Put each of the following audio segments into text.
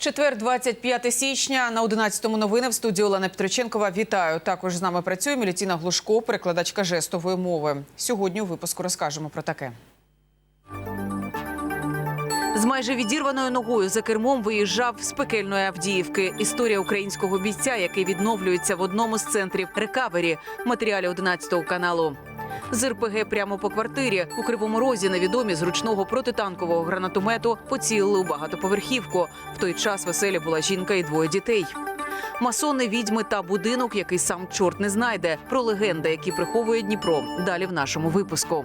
Четвер, 25 січня. На 11-му новини в студії Олена Петриченкова. Вітаю. Також з нами працює Мілітіна Глушко, перекладачка жестової мови. Сьогодні у випуску розкажемо про таке. З майже відірваною ногою за кермом виїжджав з пекельної Авдіївки. Історія українського бійця, який відновлюється в одному з центрів рекавері. Матеріалі 11 каналу. З РПГ прямо по квартирі у кривому розі невідомі з ручного протитанкового гранатомету поцілили у багатоповерхівку. В той час веселі була жінка і двоє дітей. Масони, відьми та будинок, який сам чорт не знайде. Про легенди, які приховує Дніпро. Далі в нашому випуску.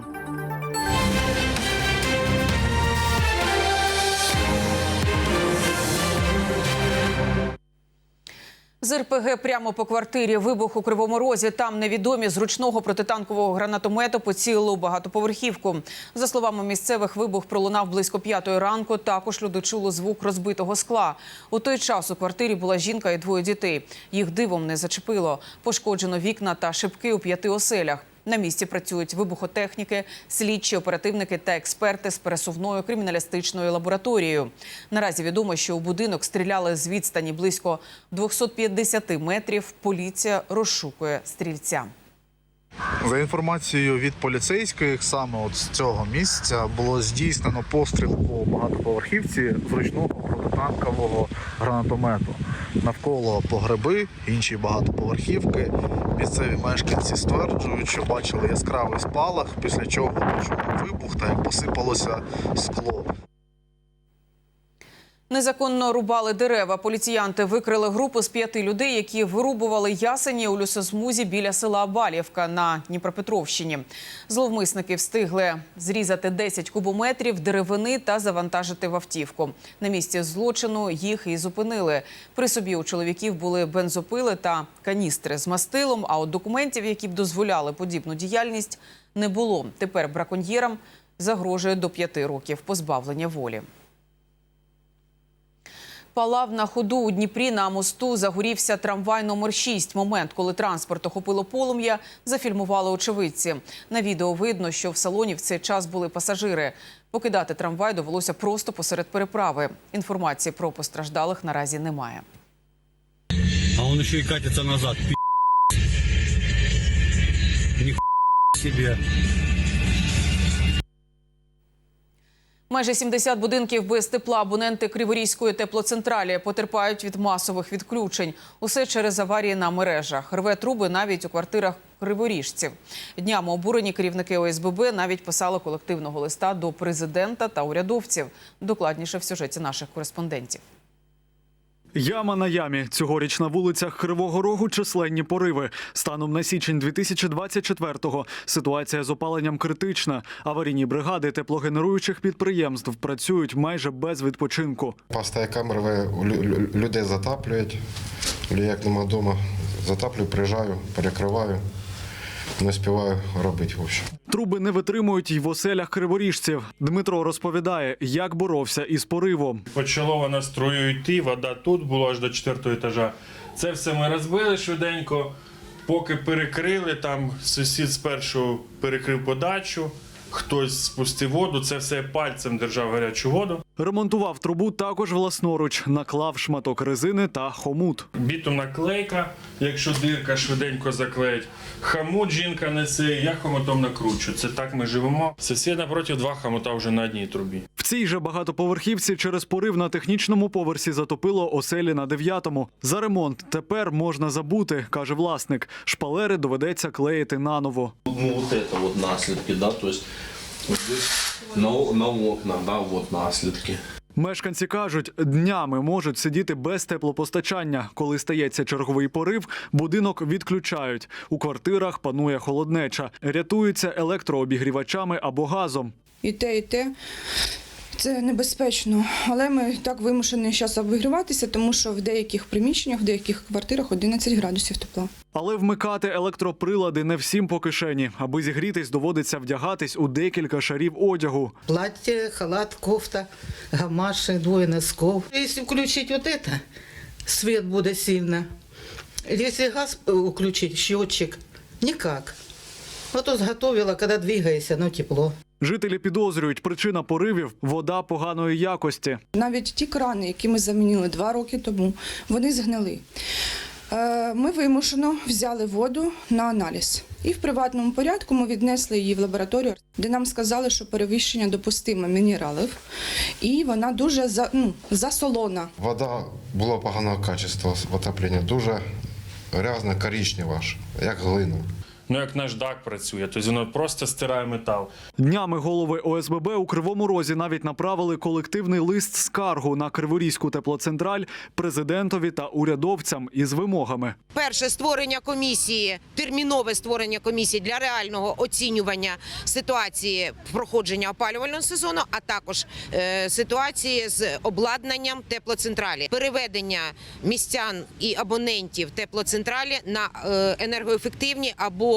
З РПГ прямо по квартирі вибух у кривому розі. Там невідомі з ручного протитанкового гранатомету поцілило багатоповерхівку. За словами місцевих, вибух пролунав близько п'ятої ранку. Також люди чули звук розбитого скла. У той час у квартирі була жінка і двоє дітей. Їх дивом не зачепило. Пошкоджено вікна та шибки у п'яти оселях. На місці працюють вибухотехніки, слідчі, оперативники та експерти з пересувною криміналістичною лабораторією. Наразі відомо, що у будинок стріляли з відстані близько 250 метрів. Поліція розшукує стрільця. За інформацією від поліцейських, саме от з цього місця було здійснено постріл по багатоповерхівці з ручного протитанкового гранатомету. Навколо погреби, інші багатоповерхівки. Місцеві мешканці стверджують, що бачили яскравий спалах, після чого почули вибух та як посипалося скло. Незаконно рубали дерева. Поліціянти викрили групу з п'яти людей, які вирубували ясені у лісосмузі біля села Балівка на Дніпропетровщині. Зловмисники встигли зрізати 10 кубометрів деревини та завантажити в автівку. На місці злочину їх і зупинили. При собі у чоловіків були бензопили та каністри з мастилом. А от документів, які б дозволяли подібну діяльність, не було. Тепер браконьєрам загрожує до п'яти років позбавлення волі. Палав на ходу у Дніпрі на мосту загорівся трамвай номер 6. Момент, коли транспорт охопило полум'я, зафільмували очевидці. На відео видно, що в салоні в цей час були пасажири. Покидати трамвай довелося просто посеред переправи. Інформації про постраждалих наразі немає. А он еще и катится назад. Ни себе. Майже 70 будинків без тепла абоненти Криворізької теплоцентралі потерпають від масових відключень. Усе через аварії на мережах. Рве труби навіть у квартирах криворіжців. Днями обурені керівники ОСББ навіть писали колективного листа до президента та урядовців. Докладніше в сюжеті наших кореспондентів. Яма на ямі. Цьогоріч на вулицях Кривого Рогу численні пориви. Станом на січень 2024-го ситуація з опаленням критична. Аварійні бригади теплогенеруючих підприємств працюють майже без відпочинку. Поставить камери, ви лю- лю- людей затаплюють. Як нема вдома, затаплюю, приїжджаю, перекриваю. Не співаю робити в общем. Труби не витримують й в оселях криворіжців. Дмитро розповідає, як боровся із поривом. Почало вона струю йти, вода тут була аж до четвертого етажа. Це все ми розбили швиденько, поки перекрили, там сусід спершу перекрив подачу, хтось спустив воду, це все пальцем держав гарячу воду. Ремонтував трубу також власноруч, наклав шматок резини та хомут. Бітумна клейка, якщо дирка швиденько заклеїть. Хамут жінка несе, я хомутом накручу. Це так ми живемо. Сусід напроти два хомута вже на одній трубі. В цій же багатоповерхівці через порив на технічному поверсі затопило оселі на дев'ятому. За ремонт тепер можна забути, каже власник. Шпалери доведеться клеїти наново. Ну, вот это вот наследки, да, то есть вот здесь на, на окнах, да, вот наследки. Мешканці кажуть, днями можуть сидіти без теплопостачання. Коли стається черговий порив, будинок відключають. У квартирах панує холоднеча, рятуються електрообігрівачами або газом. і те, і те. Це небезпечно, але ми так вимушені зараз обігріватися, тому що в деяких приміщеннях, в деяких квартирах 11 градусів тепла. Але вмикати електроприлади не всім по кишені. Аби зігрітись, доводиться вдягатись у декілька шарів одягу. Платье, халат, кофта, гамаши, двое носков. Если включить вот это, свет будет сильно. Если газ включить, счетчик, никак. Вот сготовила, когда двигаешься, но тепло. Жителі підозрюють, причина поривів вода поганої якості. Навіть ті крани, які ми замінили два роки тому, вони згнили. Е, Ми вимушено взяли воду на аналіз. І в приватному порядку ми віднесли її в лабораторію, де нам сказали, що перевищення допустимо мінералів, і вона дуже за, ну, засолона. Вода була поганого качества в отопленні, дуже грязна, коричнева, як глина. Ну як наш ДАК працює, тобто воно просто стирає метал. Днями голови ОСББ у Кривому Розі навіть направили колективний лист скаргу на Криворізьку теплоцентраль президентові та урядовцям із вимогами. Перше створення комісії, термінове створення комісії для реального оцінювання ситуації проходження опалювального сезону, а також е, ситуації з обладнанням теплоцентралі, переведення містян і абонентів теплоцентралі на е, енергоефективні або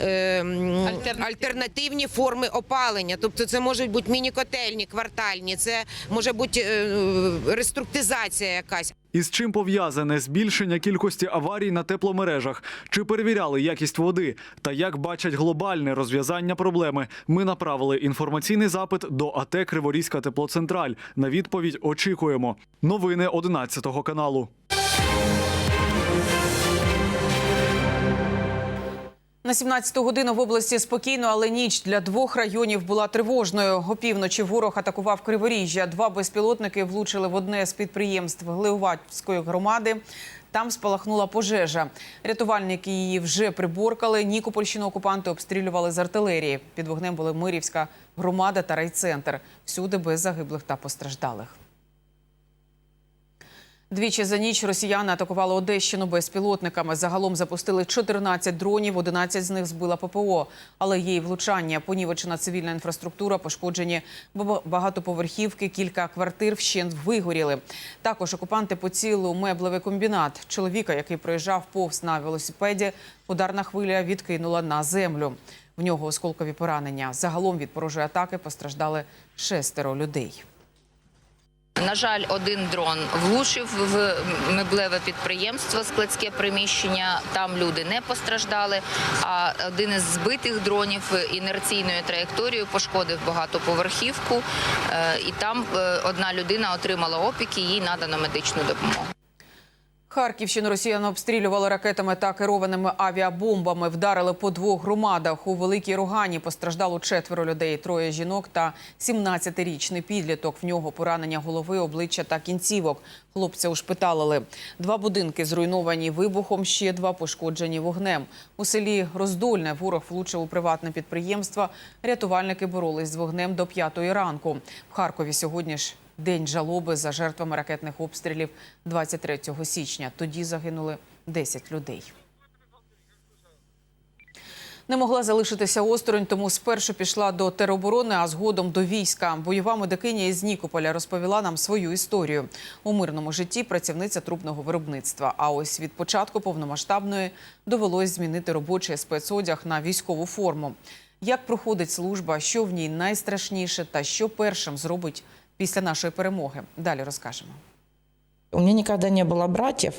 е, м, альтернативні форми опалення. Тобто, це можуть бути міні-котельні, квартальні, це може бути е, реструктизація якась. Із чим пов'язане збільшення кількості аварій на тепломережах? Чи перевіряли якість води? Та як бачать глобальне розв'язання проблеми? Ми направили інформаційний запит до АТ Криворізька теплоцентраль. На відповідь очікуємо. Новини 11 каналу. На 17-ту годину в області спокійно, але ніч для двох районів була тривожною. Опівночі ворог атакував Криворіжжя. Два безпілотники влучили в одне з підприємств Глеуватської громади. Там спалахнула пожежа. Рятувальники її вже приборкали. Нікопольщину окупанти обстрілювали з артилерії. Під вогнем були Мирівська громада та райцентр. Всюди без загиблих та постраждалих. Двічі за ніч росіяни атакували Одещину безпілотниками. Загалом запустили 14 дронів, 11 з них збила ППО. Але є й влучання. Понівечена цивільна інфраструктура, пошкоджені бага- багатоповерхівки, кілька квартир вщент вигоріли. Також окупанти поцілили у меблевий комбінат. Чоловіка, який проїжджав повз на велосипеді, ударна хвиля відкинула на землю. В нього осколкові поранення. Загалом від ворожої атаки постраждали шестеро людей. На жаль, один дрон влучив в меблеве підприємство, складське приміщення. Там люди не постраждали. А один із збитих дронів інерційною траєкторією пошкодив багатоповерхівку. Е, І там е, одна людина отримала опіки, їй надано медичну допомогу. Харківщину росіяни обстрілювали ракетами та керованими авіабомбами. Вдарили по двох громадах. У Великій Рогані постраждало четверо людей, троє жінок та 17-річний підліток. В нього поранення голови, обличчя та кінцівок. Хлопця ушпиталили. Два будинки зруйновані вибухом, ще два пошкоджені вогнем. У селі Роздольне ворог влучив у приватне підприємство. Рятувальники боролись з вогнем до п'ятої ранку. В Харкові сьогодні ж день жалоби за жертвами ракетних обстрілів 23 січня. Тоді загинули 10 людей. Не могла залишитися осторонь, тому спершу пішла до тероборони, а згодом до війська. Бойова медикиня із Нікополя розповіла нам свою історію. У мирному житті працівниця трубного виробництва. А ось від початку повномасштабної довелось змінити робочий спецодяг на військову форму. Як проходить служба, що в ній найстрашніше та що першим зробить після нашої перемоги? Далі розкажемо. У меня никогда не было братьев,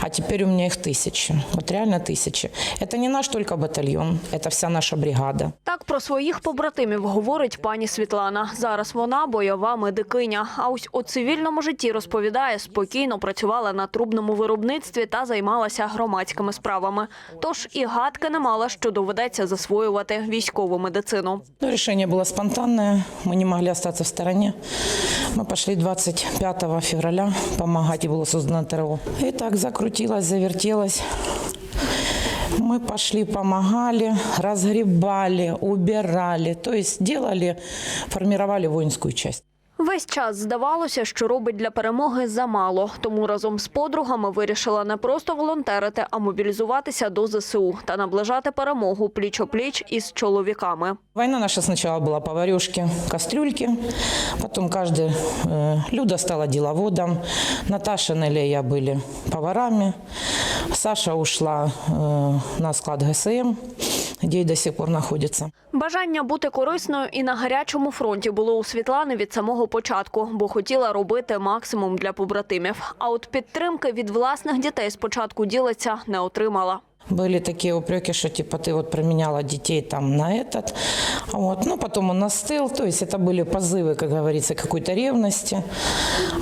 а теперь у меня их тысячи. Вот реально тысячи. Это не наш только батальон, это вся наша бригада. Так про своїх побратимів говорить пані Світлана. Зараз вона бойова медикиня. А ось у цивільному житті розповідає, спокійно працювала на трубному виробництві та займалася громадськими справами. Тож і гадки не мала, що доведеться засвоювати військову медицину. Но решение было спонтанное, мы не могли остаться в стороне. Мы пошли 25 февраля помогать, и было создано ТРО. И так закрутилось, завертелось. Мы пошли, помогали, разгребали, убирали, то есть делали, формировали воинскую часть. Весь час здавалося, що робить для перемоги замало. Тому разом з подругами вирішила не просто волонтерити, а мобілізуватися до ЗСУ та наближати перемогу пліч-о-пліч із чоловіками. Война наша сначала была поварешки, кастрюльки, потом каждый, э, Люда стала деловодом, Наташа и я были поварами, Саша ушла э, на склад ГСМ, где и до сих пор находится. Бажання бути корисною і на гарячому фронті було у Світлани від самого початку, бо хотіла робити максимум для побратимів. А от підтримки від власних дітей спочатку ділиться не отримала. Были такие упреки, что типа ты вот променяла детей там на этот. Вот. Ну, потом он остыл. То есть это были позывы, как говорится, какой-то ревности.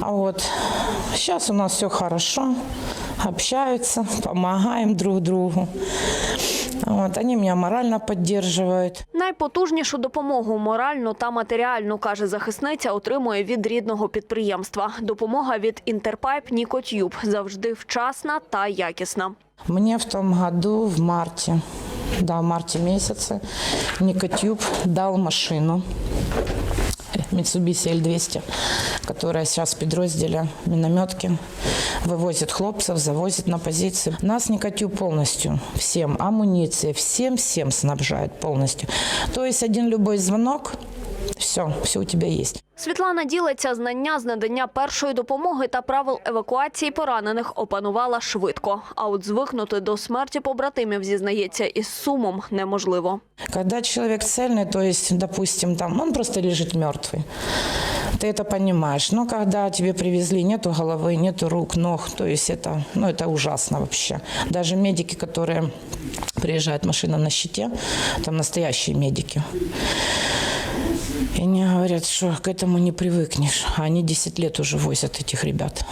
А вот сейчас у нас все хорошо. Общаются, помогаем друг другу. Вот. вони мене морально підтримують. Найпотужнішу допомогу моральну та матеріальну, каже захисниця, отримує від рідного підприємства. Допомога від Інтерпайп Нікотюб завжди вчасна та якісна. Мені в тому году, в марті, да, в марті місяці, Нікотюб дав машину Mitsubishi L200, которая сейчас в подразделе минометки вывозит хлопцев, завозит на позицию. Нас Никотюб полностью, всем, амуниция, всем-всем снабжает полностью. То есть один любой звонок, все, все у тебя есть. Світлана ділиться знання з надання першої допомоги та правил евакуації поранених опанувала швидко. А от звикнути до смерті побратимів зізнається із сумом неможливо. Когда человек цельный, то есть, допустим, там, он просто лежит мертвый, ты это понимаешь. Но когда тебе привезли, нету головы, нету рук, ног, то есть это, ну, это ужасно вообще. Даже медики, которые приезжают, машина на щите, там настоящие медики. И они говорят, что к этому не привыкнешь. А они 10 лет уже возят этих ребят.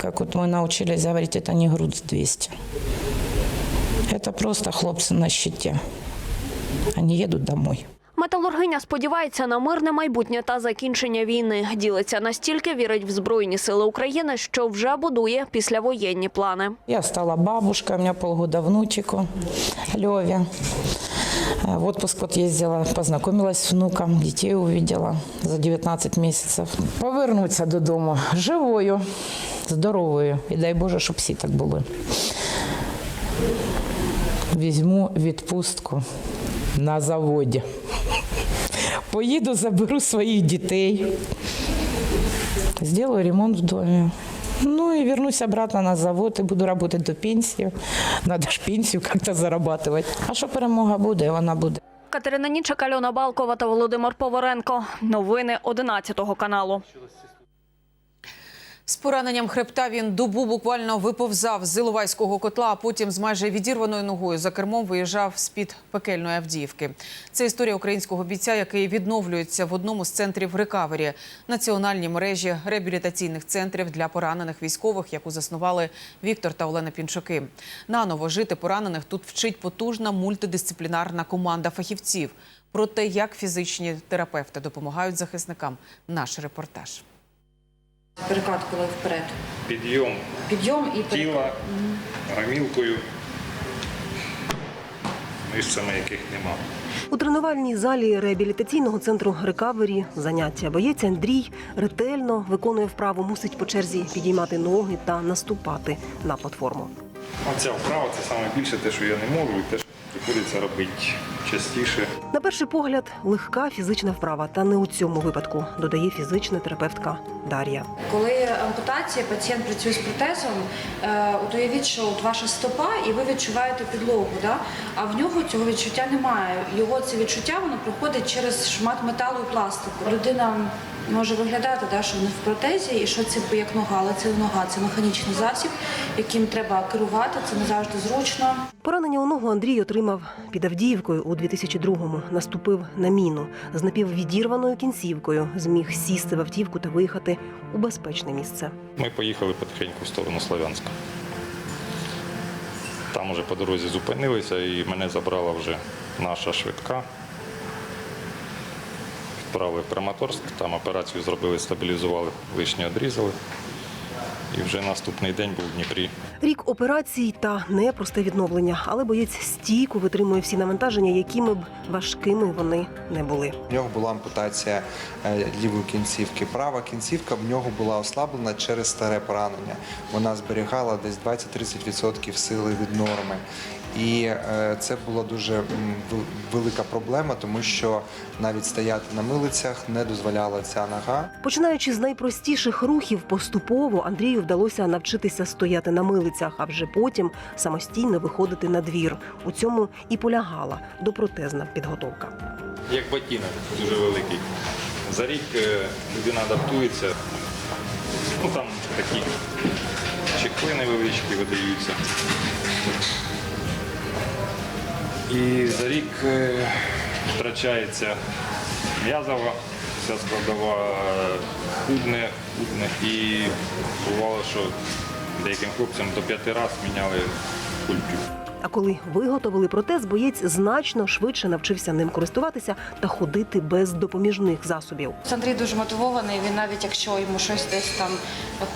Как вот мы научились говорить, это не груз 200. Это просто хлопцы на щите. Они едут домой. Металургиня сподівається на мирне майбутнє та закінчення війни. Ділиться настільки вірить в Збройні сили України, що вже будує післявоєнні плани. Я стала бабушкой, у меня полгода внучику Леве. Э, В отпуск вот ездила, познакомилась с внуком, детей увидела за 19 месяцев. Повернуться додому живою, здоровою. І дай Боже, щоб всі так були. Візьму відпустку на заводі. Поїду, заберу своїх дітей. Сделаю ремонт в доме. Ну и вернусь обратно на завод и буду работать до пенсии. Надо ж пенсию как-то зарабатывать. А що перемога буде, вона буде. Катерина Нічак, Альона Балкова та Володимир Поваренко. Новини 11 каналу. З пораненням хребта він добу буквально виповзав з Іловайського котла, а потім з майже відірваною ногою за кермом виїжджав з-під пекельної Авдіївки. Це історія українського бійця, який відновлюється в одному з центрів рекавері – національній мережі реабілітаційних центрів для поранених військових, яку заснували Віктор та Олена Пінчуки. Наново жити поранених тут вчить потужна мультидисциплінарна команда фахівців. Про те, як фізичні терапевти допомагають захисникам, наш репортаж. Перекат, коли вперед. Підйом Підйом і перекат. тіла гамілкою, мишцями яких нема. У тренувальній залі реабілітаційного центру рекавері заняття боєць Андрій ретельно виконує вправу, мусить по черзі підіймати ноги та наступати на платформу. Оця вправа це саме більше те, що я не можу, і те, що приходиться робити частіше. На перший погляд, легка фізична вправа, та не у цьому випадку, додає фізична терапевтка Дар'я. Коли ампутація, пацієнт працює з протезом, е, от уявіть, що от ваша стопа, і ви відчуваєте підлогу, да? а в нього цього відчуття немає. Його це відчуття воно проходить через шмат металу і пластику. Людина може виглядати, да, що вона в протезі, і що це як нога, але це нога, це механічний засіб, яким треба керувати, це не завжди зручно. Поранення у ногу Андрій отримав під Авдіївкою у 2002-му. Наступив на міну з напіввідірваною кінцівкою. Зміг сісти в автівку та виїхати у безпечне місце. Ми поїхали потихеньку в сторону Слов'янська. Там уже по дорозі зупинилися і мене забрала вже наша швидка. Відправили в Краматорськ, там операцію зробили, стабілізували, лишнє одрізали. І вже наступний день був в Дніпрі. Рік операцій та непросте відновлення, але боєць стійко витримує всі навантаження, якими б важкими вони не були. В нього була ампутація е, лівої кінцівки. Права кінцівка в нього була ослаблена через старе поранення. Вона зберігала десь 20-30% сили від норми. І е, це була дуже велика проблема, тому що навіть стояти на милицях не дозволяла ця нога. Починаючи з найпростіших рухів, поступово Андрію вдалося навчитися стояти на милицях, а вже потім самостійно виходити на двір. У цьому і полягала допротезна підготовка. Як ботинок дуже великий. За рік е, людина адаптується. Ну там такі чехли невеличкі видаються. І за рік е, втрачається м'язова, вся складова худне, худне. І бувало, що деяким хлопцям до п'яти разів міняли культю. А коли виготовили протез, боєць значно швидше навчився ним користуватися та ходити без допоміжних засобів. Андрій дуже мотивований. Він навіть якщо йому щось десь там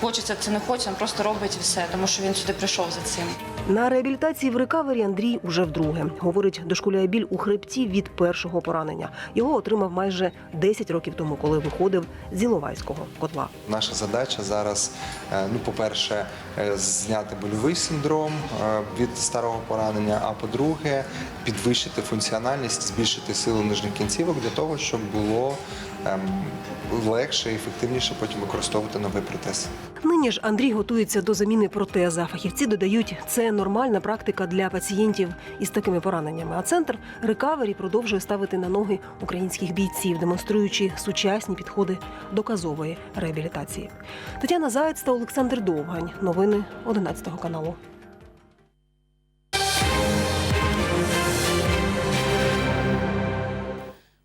хочеться, це не хоче, він просто робить все, тому що він сюди прийшов за цим. На реабілітації в рекавері Андрій уже вдруге. Говорить, дошкуляє біль у хребті від першого поранення. Його отримав майже 10 років тому, коли виходив з Іловайського котла. Наша задача зараз, е, ну, по-перше, е, зняти больовий синдром е, від старого поранення, а по-друге, підвищити функціональність, збільшити силу нижніх кінцівок для того, щоб було легше і ефективніше потім використовувати новий протез. Нині ж Андрій готується до заміни протеза. Фахівці додають, це нормальна практика для пацієнтів із такими пораненнями. А центр рекавері продовжує ставити на ноги українських бійців, демонструючи сучасні підходи доказової реабілітації. Тетяна Заєць та Олександр Довгань. Новини 11 каналу.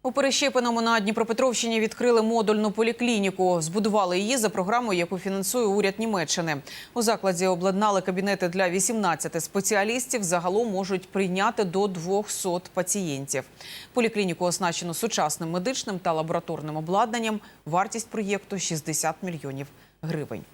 У Перещепиному на Дніпропетровщині відкрили модульну поліклініку. Збудували її за програмою, яку фінансує уряд Німеччини. У закладі обладнали кабінети для 18 спеціалістів. Загалом можуть прийняти до 200 пацієнтів. Поліклініку оснащено сучасним медичним та лабораторним обладнанням. Вартість проєкту 60 мільйонів гривень.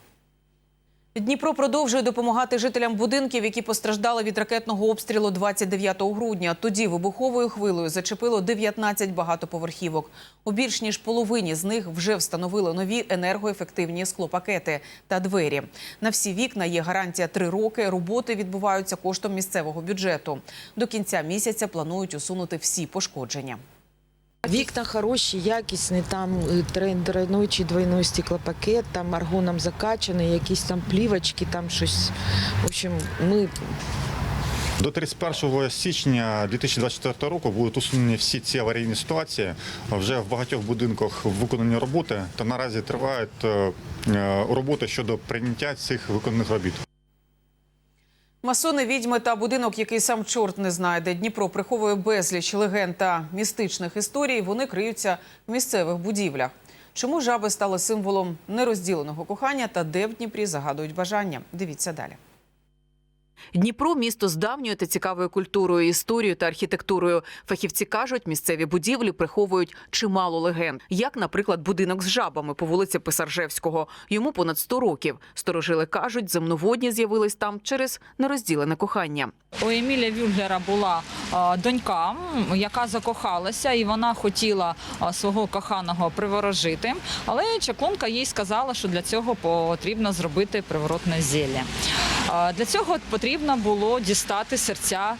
Дніпро продовжує допомагати жителям будинків, які постраждали від ракетного обстрілу 29 грудня. Тоді вибуховою хвилею зачепило 19 багатоповерхівок. У більш ніж половині з них вже встановили нові енергоефективні склопакети та двері. На всі вікна є гарантія 3 роки. Роботи відбуваються коштом місцевого бюджету. До кінця місяця планують усунути всі пошкодження. Вікна хороші, якісні, там е, трен- тройной чи двойной стеклопакет, там аргоном закачаний, якісь там плівочки, там щось. В общем, ми До 31 січня 2024 року будуть усунені всі ці аварійні ситуації. Вже в багатьох будинках виконані роботи та наразі тривають е, е, роботи щодо прийняття цих виконаних робіт. Масони, відьми та будинок, який сам чорт не знайде. Дніпро приховує безліч легенд та містичних історій. Вони криються в місцевих будівлях. Чому жаби стали символом нерозділеного кохання та де в Дніпрі загадують бажання? Дивіться далі. Дніпро місто з давньою та цікавою культурою, історією та архітектурою. Фахівці кажуть, місцеві будівлі приховують чимало легенд, як, наприклад, будинок з жабами по вулиці Писаржевського. Йому понад 100 років. Сторожили кажуть, земноводні з'явились там через нерозділене кохання. У Еміля Вюльгера була донька, яка закохалася, і вона хотіла свого коханого приворожити. Але чаклунка їй сказала, що для цього потрібно зробити приворотне зілля. Для цього потрібно було дістати серця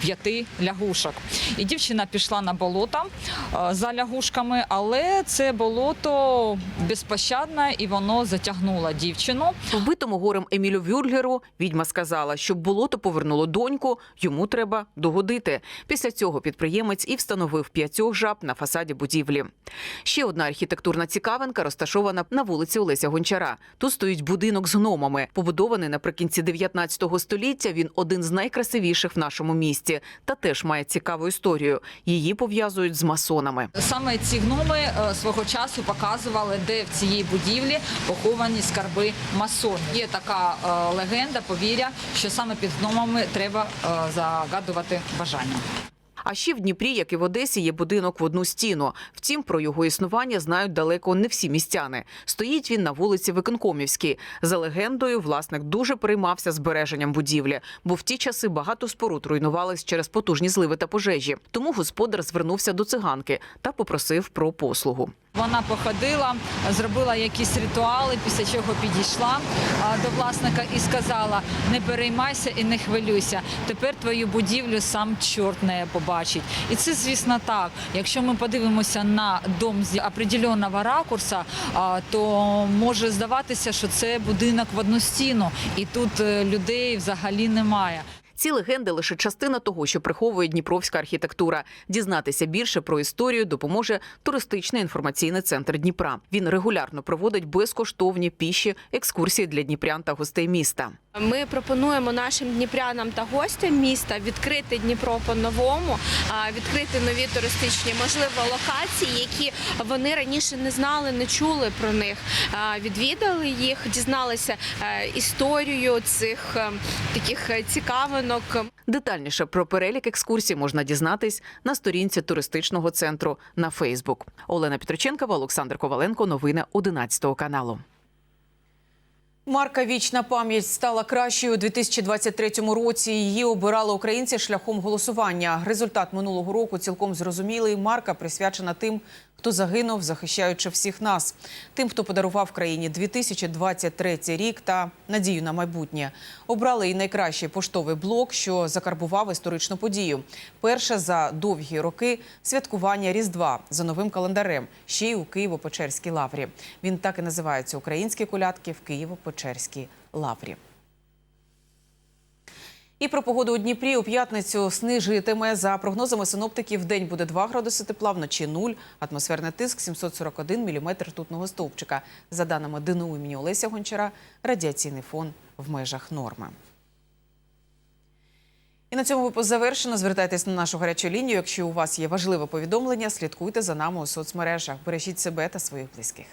п'яти лягушок. І дівчина пішла на болото за лягушками, але це болото безпощадне і воно затягнуло дівчину. Вбитому горем Емілю Вюргеру відьма сказала, щоб болото повернуло доньку, йому треба догодити. Після цього підприємець і встановив п'ятьох жаб на фасаді будівлі. Ще одна архітектурна цікавинка розташована на вулиці Олеся Гончара. Тут стоїть будинок з гномами, побудований наприкінці 19 століття. Він один з найкрасивіших в нашому місті та теж має цікаву історію. Її пов'язують з масонами. Саме ці гноми е, свого часу показували, де в цій будівлі поховані скарби масонів. Є така е, легенда, повір'я, що саме під гномами треба е, загадувати бажання. А ще в Дніпрі, як і в Одесі, є будинок в одну стіну. Втім, про його існування знають далеко не всі містяни. Стоїть він на вулиці Виконкомівській. За легендою, власник дуже переймався збереженням будівлі, бо в ті часи багато споруд руйнувались через потужні зливи та пожежі. Тому господар звернувся до циганки та попросив про послугу. Вона походила, зробила якісь ритуали, після чого підійшла до власника і сказала: не переймайся і не хвилюйся. Тепер твою будівлю сам чорт не побачить. І це, звісно, так. Якщо ми подивимося на дом з определеного ракурса, то може здаватися, що це будинок в одну стіну, і тут е, людей взагалі немає. Ці легенди лише частина того, що приховує дніпровська архітектура. Дізнатися більше про історію допоможе туристичний інформаційний центр Дніпра. Він регулярно проводить безкоштовні піші екскурсії для дніпрян та гостей міста. Ми пропонуємо нашим дніпрянам та гостям міста відкрити Дніпро по-новому, відкрити нові туристичні, можливо, локації, які вони раніше не знали, не чули про них. Відвідали їх, дізналися е, історію цих е, таких цікавинок. Детальніше про перелік екскурсій можна дізнатись на сторінці туристичного центру на Фейсбук. Олена Петроченкова, Олександр Коваленко. Новини 11 каналу. Марка Вічна пам'ять стала кращою у 2023 році. Її обирали українці шляхом голосування. Результат минулого року цілком зрозумілий. Марка присвячена тим, хто загинув, захищаючи всіх нас, тим, хто подарував країні 2023 рік та надію на майбутнє. Обрали і найкращий поштовий блок, що закарбував історичну подію. Перше за довгі роки святкування Різдва за новим календарем, ще й у Києво-Печерській лаврі. Він так і називається Українські колядки в Києво-Печерській лаврі. І про погоду у Дніпрі у п'ятницю снижитиме. За прогнозами синоптиків, в день буде 2 градуси тепла, вночі 0, атмосферний тиск 741 міліметр ртутного стовпчика. За даними ДНУ імені Олеся Гончара, радіаційний фон в межах норми. І на цьому випуск завершено. Звертайтесь на нашу гарячу лінію. Якщо у вас є важливе повідомлення, слідкуйте за нами у соцмережах. Бережіть себе та своїх близьких.